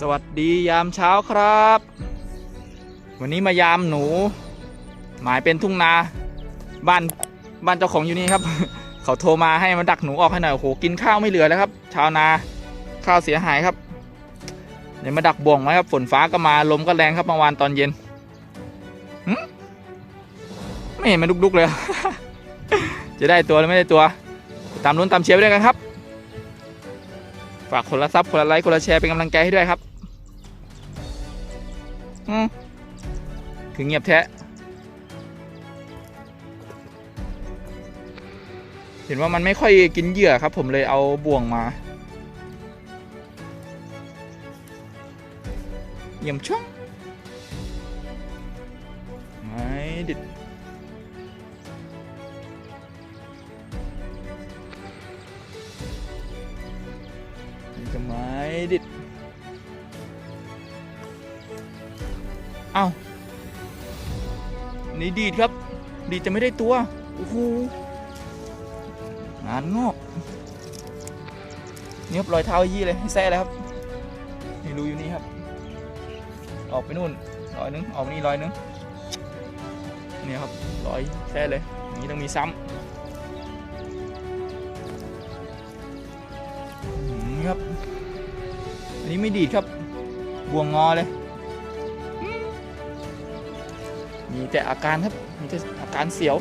สวัสดียามเช้าครับ วันนี้มายามหนู หมายเป็นทุ่งนา บ้านบ้านเจ้าของอยู่นี่ครับ เขาโทรมาให้มาดักหนูออกให้หน่อยโอ้โหกินข้าวไม่เหลือแล้วครับ ชาวนาข้าวเสียหายครับเดี๋ยวมาดักบ่วงไว้ครับ ฝนฟ้าก็มาลมก็แรงครับเมื่อวานตอนเย็นหไม่เห็นมันดุกๆเลย จะได้ตัวหรือไม่ได้ตัว ตามลุ้นตามเชียร์ไปด้วยกันครับ ฝากคนละซับคนละไลค์คนละแชร์เป็นกำลังใจให้ด้วยครับ อืมถึงเงียบแท้เห็นว่ามันไม่ค่อยกินเหยื่อครับ ผมเลยเอาบ่วงมาเยี่ยมช่วงไม่ดิดจะไม่ดิด เอ้านี่ดีดครับ ดีดจะไม่ได้ตัว โอ้โห งานงอกนี่ครับรอยเท้ายี่เลยให้แซ่เลยครับ นี่รูอยู่นี่ครับ ออกไปนู่นรอยนึง ออกนี่รอยนึงเนี่ยครับรอยแซ่เลย นี้ต้องมีซ้ำนี่ครับ อันนี้ไม่ดีดครับ บวงงอเลย มีแต่อาการครับ มีแต่อาการเสียว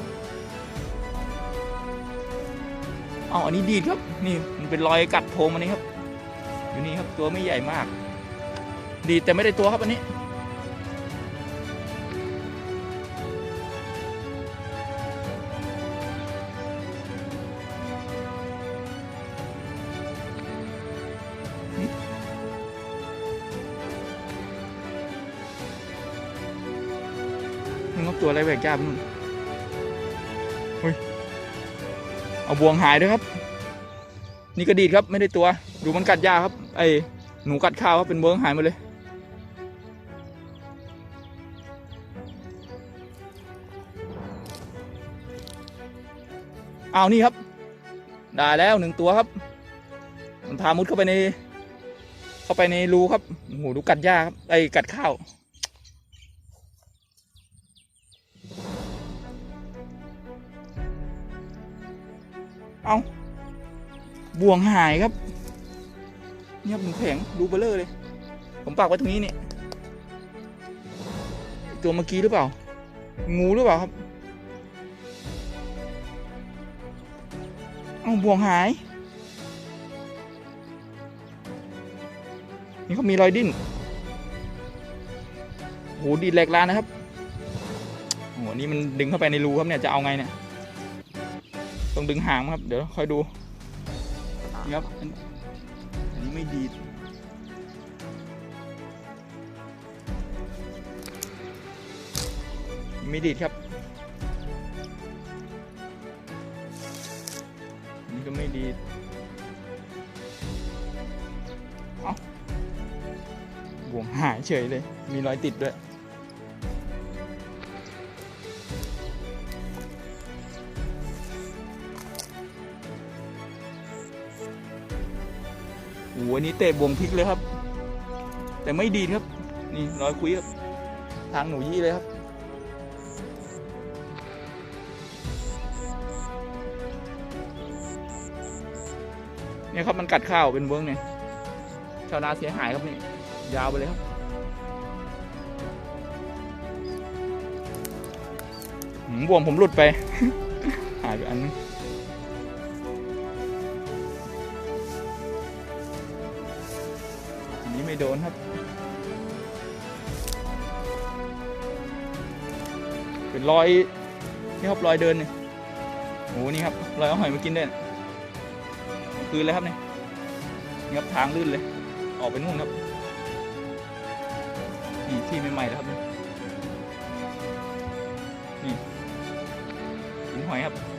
เอาอันนี้ดีดครับ นี่มันเป็นรอยกัดโพรงมันนี่ครับ อยู่นี่ครับตัวไม่ใหญ่มาก ดีดแต่ไม่ได้ตัวครับอันนี้ มันก็ตัวอะไรแหวกยากนู่นเฮ้ยเอาบ่วงหายด้วยครับ นี่ก็ดีดครับไม่ได้ตัว ดูมันกัดยาครับ ไอ้หนูกัดข้าวครับเป็นบวงหายหมดเลยเอานี่ครับได้แล้วหนึ่งตัวครับ มันพามุดเข้าไปใน เข้าไปในรูครับโอ้โหดูกัดหญ้าครับไอ้กัดข้าว เอาบ่วงหายครับ เนี่ยครับหนูแข็งดูเบลเลอร์เลย ผมปักไว้ตรงนี้เนี่ยตัวเมื่อกี้หรือเปล่า งูหรือเปล่าครับ เอาบ่วงหาย นี่เขามีรอยดิ้นโหดีแหลกลานนะครับโหนี่มันดึงเข้าไปในรูครับเนี่ยจะเอาไงเนี่ย ต้องดึงหางครับ เดี๋ยวคอยดูนี่ครับอันนี้ไม่ดีดไม่ดีดครับอันนี่ก็ไม่ดีดเอ้าบ่วงหายเฉยเลย มีรอยติดด้วย อันนี้เตะบวงพลิกเลยครับ แต่ไม่ดีครับ นี่รอยคุยครับ ทางหนูยี่เลยครับเนี่ยครับมันกัดข้าวเป็นเบิ้งเนี่ยชาวนาเสียหายครับนี่ยาวไปเลยครับหืมวงผมหลุดไป หายไปอันนึง ไม่โดนครับ เป็นรอยนี่ครับรอยเดินเนี่ยโอ้โหนี่ครับรอยเอาหอยมากินด้วยน่ะคืนเลยครับเนี่ยนี่ครับทางลื่นเลย ออกไปนู่นครับนี่ที่ใหม่ๆแล้วครับนี่นี่กินหอยครับ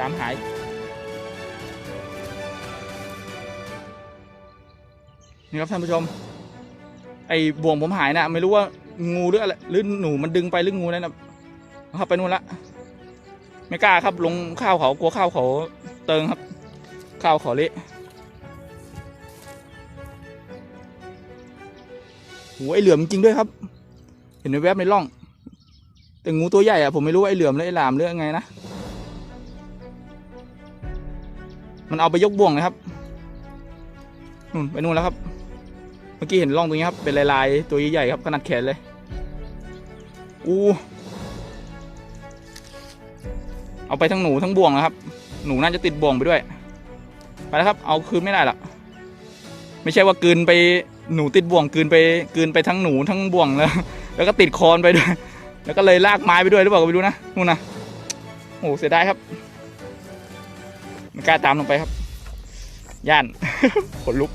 ตามหายนี่ครับท่านผู้ชม ไอ้บ่วงผมหายนะไม่รู้ว่างูหรืออะไรหรือหนูมันดึงไปหรืองูนั่นนะเอาเข้าไปนู่นละไม่กล้าครับลงข้าวเขากลัวข้าวเขาเติงครับ ข้าวเขาเละโหไอเหลือมจริงด้วยครับ เห็นในแวบในร่อง แต่งูตัวใหญ่อะผมไม่รู้ว่าไอเหลือมหรือไอหลามหรืองไงนะ มันเอาไปยกบ่วงนะครับนู่นไปนู่นแล้วครับ เมื่อกี้เห็นร่องตรงนี้ครับ เป็นลายๆ ตัวใหญ่ๆครับขนาดแขนเลย อู้เอาไปทั้งหนูทั้งบ่วงนะครับ หนูน่าจะติดบ่วงไปด้วย ไปแล้วครับ เอาคืนไม่ได้หรอกไม่ใช่ว่ากืนไปหนูติดบ่วงกืนไปกืนไปทั้งหนูทั้งบ่วงแล้วแล้วก็ติดคอนไปด้วย แล้วก็เลยลากไม้ไปด้วยหรือเปล่าก็ไม่รู้นะนู่นนะโอ้เสียดายครับ ไม่กล้าตามลงไปครับ ย่าน ขนลุก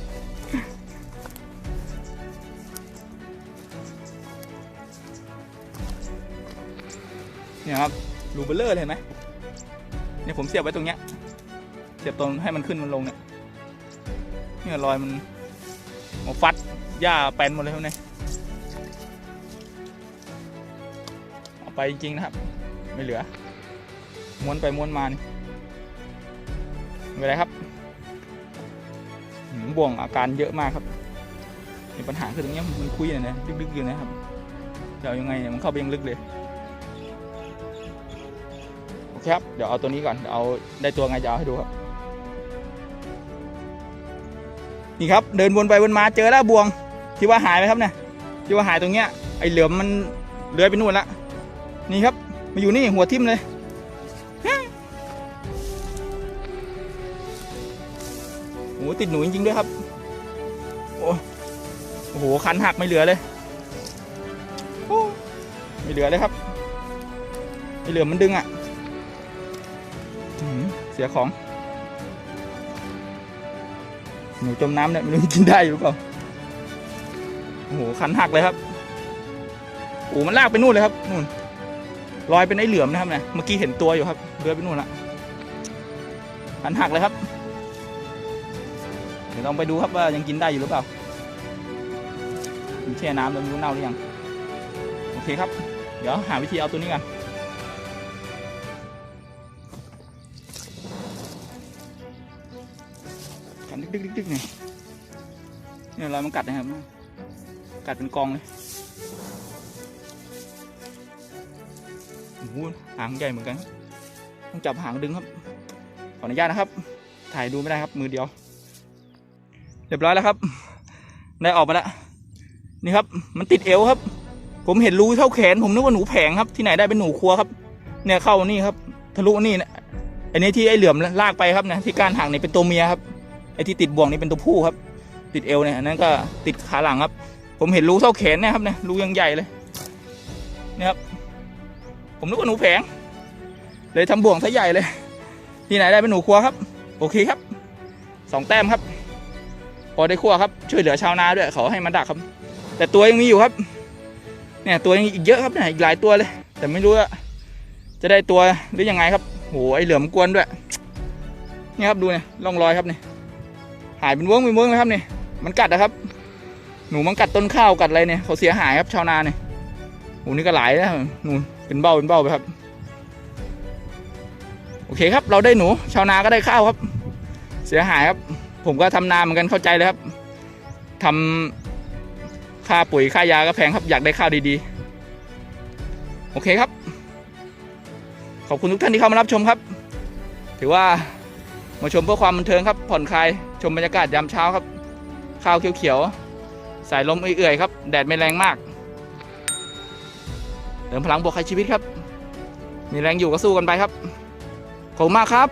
เนี่ยครับรูเบลเลอร์เลยเห็นไหมเนี่ยผมเสียบไว้ตรงเนี้ย เสียบตรงให้มันขึ้นมันลงเนี่ย เนี่ยรอยมันมาฟัดหญ้าแปนหมดเลยครับเนี่ยเอาไปจริงๆนะครับ ไม่เหลือ ม้วนไปม้วนมานี่ เป็นไรครับบ่วงอาการเยอะมากครับมีปัญหาคือตรงนี้มันคุยเนี่ยนะลึกๆอยู่นะครับจะเอายังไงเนี่ยมันเข้าไปยังลึกเลยโอเคครับเดี๋ยวเอาตัวนี้ก่อนเดี๋ยวเอาได้ตัวไงจะเอาให้ดูครับนี่ครับเดินวนไปวนมาเจอแล้วบ่วงที่ว่าหายไปครับเนี่ยที่ว่าหายตรงเนี้ยไอเหลือมมันเลื้อยไปนู่นละนี่ครับมาอยู่นี่หัวทิ่มเลย โอ้โหติดหนูจริงๆด้วยครับ โอ้โหคันหักไม่เหลือเลยโอ้ไม่เหลือเลยครับไอเหลือมันดึงอะเสียของ หนูจมน้ำเนี่ยไม่รู้กินได้หรือเปล่าโอ้โหคันหักเลยครับโอ้มันลากไปนู่นเลยครับนู่นลอยเป็นไอ้เหลือมนะครับเนี่ยเมื่อกี้เห็นตัวอยู่ครับเรือไปนู่นละคันหักเลยครับ เดี๋ยวลองไปดูครับว่ายังกินได้อยู่หรือเปล่ามันแช่น้ำแล้วไม่รู้เน่าหรือยัง โอเคครับ เดี๋ยวหาวิธีเอาตัวนี้กันกัดดึกดึกดึกดึกเนี่ยเนี่ยรอยมันกัดนะครับ กัดเป็นกองเลยโอ้โหหางใหญ่เหมือนกัน ต้องจับหางดึงครับ ขออนุญาตนะครับ ถ่ายดูไม่ได้ครับมือเดียว รียบร้อยแล้วครับ ได้ออกมาแล้วนี่ครับ มันติดเอวครับ ผมเห็นรูเท่าแขน ผมนึกว่าหนูแผงครับ ที่ไหนได้เป็นหนูครัวครับ เนี่ยเข้านี่ครับ ทะลุนี่นะอันนี้ที่ไอ้เหลื่อมลากไปครับนี่ยที่การห่างนี่เป็นตัวเมียครับไอ้ที่ติดบ่วงนี่เป็นตัวผู้ครับ ติดเอวเนี่ยนั้นก็ติดขาหลังครับ ผมเห็นรูเท่าแขนเนะครับเนี่ยรูยังใหญ่เลยนี่ครับ ผมนึกว่าหนูแผง เลยทำบ่วงซะใหญ่เลย ที่ไหนได้เป็นหนูครัวครับ โอเคครับสองแต้มครับ พอได้ครัวครับช่วยเหลือชาวนาด้วยเขาให้มาดักครับ แต่ตัวยังมีอยู่ครับ เนี่ยตัวยังอีกเยอะครับเนี่ยอีกหลายตัวเลย แต่ไม่รู้ว่าจะได้ตัวหรือยังไงครับโหไอเหลือมกวนด้วยนี่ครับดูเนี่ยร่องรอยครับเนี่ยหายเป็นเวิ้งเป็นเวิ้งเลยครับเนี่ยมันกัดนะครับ หนูมันกัดต้นข้าวกัดอะไรเนี่ยเขาเสียหายครับชาวนาเนี่ยโหนี่ก็หลายแล้วหนูเป็นเบ้าเป็นเบ้าไปครับโอเคครับ เราได้หนูชาวนาก็ได้ข้าวครับ เสียหายครับ ผมก็ทำนาเหมือนกันเข้าใจเลยครับทำค่าปุ๋ยค่ายาก็แพงครับอยากได้ข้าวดีๆ โอเคครับ ขอบคุณทุกท่านที่เข้ามารับชมครับ ถือว่ามาชมเพื่อความบันเทิงครับ ผ่อนคลายชมบรรยากาศยามเช้าครับ ข้าวเขียวๆ สายลมเอื่อยๆครับ แดดไม่แรงมากเติมพลังบวกให้ชีวิตครับ มีแรงอยู่ก็สู้กันไปครับ ขอบคุณมากครับ